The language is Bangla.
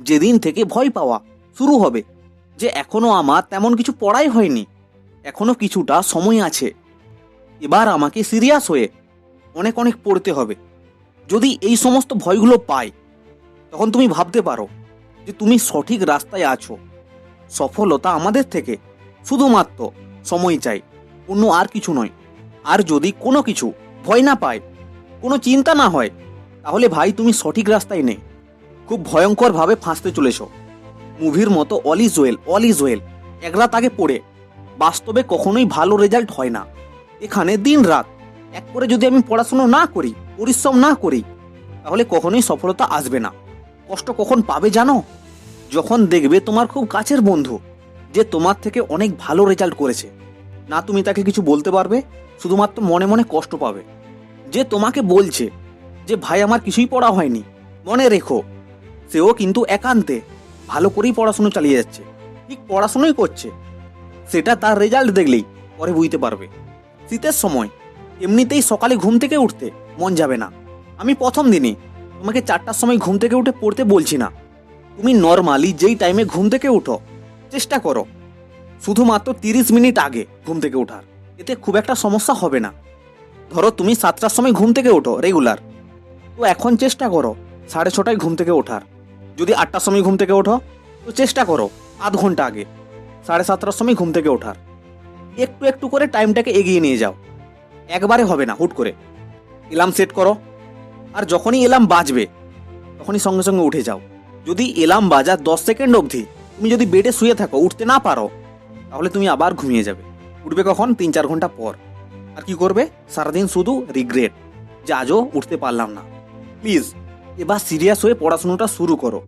যেদিন থেকে ভয় পাওয়া শুরু হবে, যে এখনও আমার তেমন কিছু পড়াই হয়নি, এখনও কিছুটা সময় আছে। এবার আমাকে সিরিয়াস হয়ে অনেক অনেক পড়তে হবে। যদি এই সমস্ত ভয়গুলো পাই, তখন তুমি ভাবতে পারো যে তুমি সঠিক রাস্তায় আছো। সফলতা আমাদের থেকে শুধুমাত্র সময় চাই, অন্য আর কিছু নয়। আর যদি কোনো কিছু ভয় না পায়, কোনো চিন্তা না হয়, তাহলে ভাই তুমি সঠিক রাস্তায় নেই। খুব ভয়ঙ্করভাবে ফাঁসতে চলেছ। মুভির মতো, all is well, all is well. এক রাত আগে পড়ে। বাস্তবে কখনোই ভালো রেজাল্ট হয় না। এখানে দিন রাত। এক করে যদি আমি পড়াশুনো না করি, পরিশ্রম না করি, তাহলে কখনোই সফলতা আসবে না। কষ্ট কখন পাবে জানো? যখন দেখবে তোমার খুব কাছের বন্ধু, যে তোমার থেকে অনেক ভালো রেজাল্ট করেছে। না তুমি তাকে কিছু বলতে পারবে? শুধুমাত্র মনে মনে কষ্ট পাবে। যে তোমাকে বলছে, যে ভাই আমার কিছুই পড়া হয়নি, মনে রেখো। সেও কিন্তু একান্তে ভালো করেই পড়াশুনো চালিয়ে যাচ্ছে। ঠিক পড়াশুনোই করছে। সেটা তার রেজাল্ট দেখলেই পরে বুঝতে পারবে। শীতের সময় এমনিতেই সকালে ঘুম থেকে উঠতে মন যাবে না। আমি প্রথম দিনে তোমাকে চারটার সময় ঘুম থেকে উঠে পড়তে বলছি না। তুমি নর্মালি যেই টাইমে ঘুম থেকে উঠো, চেষ্টা করো। শুধুমাত্র তিরিশ মিনিট আগে ঘুম থেকে ওঠার। এতে খুব একটা সমস্যা হবে না। ধরো তুমি সাতটার সময় ঘুম থেকে ওঠো রেগুলার তো এখন চেষ্টা করো সাড়ে ছটায় ঘুম থেকে ওঠার। যদি আটটার সময় ঘুম থেকে ওঠো, তো চেষ্টা করো আধ ঘণ্টা আগে, সাড়ে সাতটার সময় ঘুম থেকে ওঠার। একটু একটু করে টাইমটাকে এগিয়ে নিয়ে যাও। একবারে হবে না, হুট করে। এলার্ম সেট করো। আর যখনই এলার্ম বাজবে, তখনই সঙ্গে সঙ্গে উঠে যাও। যদি এলার্ম বাজার দশ সেকেন্ড অবধি, তুমি যদি বেডে শুয়ে থাকো, উঠতে না পারো, তাহলে তুমি আবার ঘুমিয়ে যাবে। উঠবে কখন? তিন চার ঘণ্টা পর। আর কি করবে? সারাদিন শুধু রিগ্রেট যে আজও উঠতে পারলাম না। প্লিজ এবার সিরিয়াস হয়ে পড়াশোনাটা শুরু করো